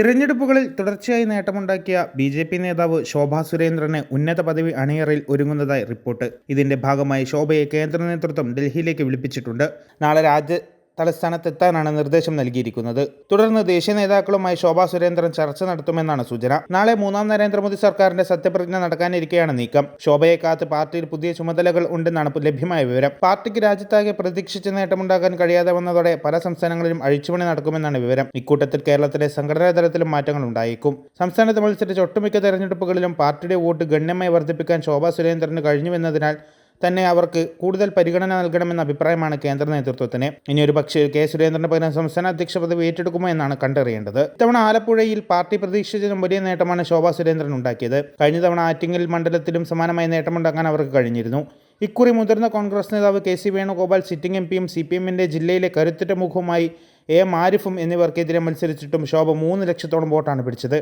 തിരഞ്ഞെടുപ്പുകളിൽ തുടർച്ചയായി നേട്ടമുണ്ടാക്കിയ B J P നേതാവ് ശോഭാ സുരേന്ദ്രന് ഉന്നത പദവി അണിയറയിൽ ഒരുങ്ങുന്നതായി റിപ്പോർട്ട്. ഇതിന്റെ ഭാഗമായി ശോഭയെ കേന്ദ്ര നേതൃത്വം ഡൽഹിയിലേക്ക് വിളിപ്പിച്ചിട്ടുണ്ട്. നാളെ രാജ്യ തലസ്ഥാനത്തെത്താനാണ് നിർദ്ദേശം നൽകിയിരിക്കുന്നത്. തുടർന്ന് ദേശീയ നേതാക്കളുമായി ശോഭാ സുരേന്ദ്രൻ ചർച്ച നടത്തുമെന്നാണ് സൂചന. നാളെ മൂന്നാം നരേന്ദ്രമോദി സർക്കാരിന്റെ സത്യപ്രതിജ്ഞ നടക്കാനിരിക്കെയാണ് നീക്കം. ശോഭയെ കാത്ത് പാർട്ടിയിൽ പുതിയ ചുമതലകൾ ഉണ്ടെന്നാണ് ലഭ്യമായ വിവരം. പാർട്ടിക്ക് രാജ്യത്താകെ പ്രതീക്ഷിച്ച നേട്ടമുണ്ടാക്കാൻ കഴിയാതെ വന്നതോടെ പല സംസ്ഥാനങ്ങളിലും അഴിച്ചുപണി നടക്കുമെന്നാണ് വിവരം. ഇക്കൂട്ടത്തിൽ കേരളത്തിലെ സംഘടനാ തലത്തിലും മാറ്റങ്ങൾ ഉണ്ടായേക്കും. സംസ്ഥാനത്ത് മത്സരിച്ച ഒട്ടുമിക്ക തെരഞ്ഞെടുപ്പുകളിലും പാർട്ടിയുടെ വോട്ട് ഗണ്യമായി വർദ്ധിപ്പിക്കാൻ ശോഭാ സുരേന്ദ്രന് കഴിഞ്ഞുവെന്നതിനാൽ തന്നെ അവർക്ക് കൂടുതൽ പരിഗണന നൽകണമെന്ന അഭിപ്രായമാണ് കേന്ദ്ര നേതൃത്വത്തിന്. ഇനി ഒരു പക്ഷേ കെ സുരേന്ദ്രന് പകരം സംസ്ഥാന അധ്യക്ഷ പദവി ഏറ്റെടുക്കുമോ എന്നാണ് കണ്ടറിയേണ്ടത്. ഇത്തവണ ആലപ്പുഴയിൽ പാർട്ടി പ്രതീക്ഷിച്ചതിനും വലിയ നേട്ടമാണ് ശോഭാ സുരേന്ദ്രൻ ഉണ്ടാക്കിയത്. കഴിഞ്ഞ തവണ ആറ്റിങ്ങൽ മണ്ഡലത്തിലും സമാനമായ നേട്ടമുണ്ടാക്കാൻ അവർക്ക് കഴിഞ്ഞിരുന്നു. ഇക്കുറി മുതിർന്ന കോൺഗ്രസ് നേതാവ് K C Venugopal sitting M പിയും സി പി എമ്മിന്റെ ജില്ലയിലെ കരുത്തുറ്റ മുഖവുമായി എ എം ആരിഫും എന്നിവർക്കെതിരെ മത്സരിച്ചിട്ടും ശോഭ മൂന്ന് ലക്ഷത്തോളം വോട്ടാണ് പിടിച്ചത്.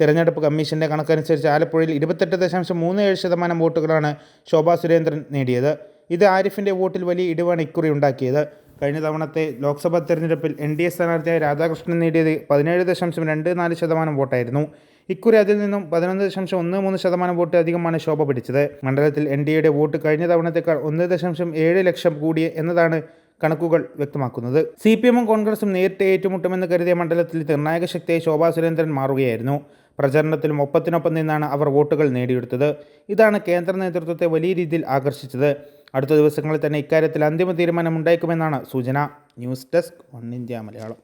തിരഞ്ഞെടുപ്പ് കമ്മീഷന്റെ കണക്കനുസരിച്ച് ആലപ്പുഴയിൽ ഇരുപത്തെട്ട് ദശാംശം മൂന്ന് ഏഴ് ശതമാനം വോട്ടുകളാണ് ശോഭാ സുരേന്ദ്രൻ നേടിയത്. ഇത് ആരിഫിന്റെ വോട്ടിൽ വലിയ ഇടിവാണ് ഇക്കുറി ഉണ്ടാക്കിയത്. കഴിഞ്ഞ തവണത്തെ ലോക്സഭാ തെരഞ്ഞെടുപ്പിൽ എൻ ഡി എ സ്ഥാനാർത്ഥിയായ രാധാകൃഷ്ണൻ നേടിയത് പതിനേഴ് ദശാംശം രണ്ട് നാല് ശതമാനം വോട്ടായിരുന്നു. ഇക്കുറി അതിൽ നിന്നും പതിനൊന്ന് ദശാംശം ഒന്ന് മൂന്ന് ശതമാനം വോട്ട് അധികമാണ് ശോഭ പിടിച്ചത്. മണ്ഡലത്തിൽ എൻ ഡി എയുടെ വോട്ട് കഴിഞ്ഞ തവണത്തേക്കാൾ ഒന്ന് ദശാംശം ഏഴ് ലക്ഷം കൂടി എന്നതാണ് കണക്കുകൾ വ്യക്തമാക്കുന്നത്. സി പി എമ്മും കോൺഗ്രസും നേരിട്ട് ഏറ്റുമുട്ടുമെന്ന് കരുതിയ മണ്ഡലത്തിൽ നിർണായക ശക്തിയായി ശോഭാ സുരേന്ദ്രൻ മാറുകയായിരുന്നു. പ്രചരണത്തിലും ഒപ്പത്തിനൊപ്പം നിന്നാണ് അവർ വോട്ടുകൾ നേടിയെടുത്തത്. ഇതാണ് കേന്ദ്ര നേതൃത്വത്തെ വലിയ രീതിയിൽ ആകർഷിച്ചത്. അടുത്ത ദിവസങ്ങളിൽ തന്നെ ഇക്കാര്യത്തിൽ അന്തിമ തീരുമാനം ഉണ്ടായേക്കുമെന്നാണ് സൂചന. News desk one India Malayalam.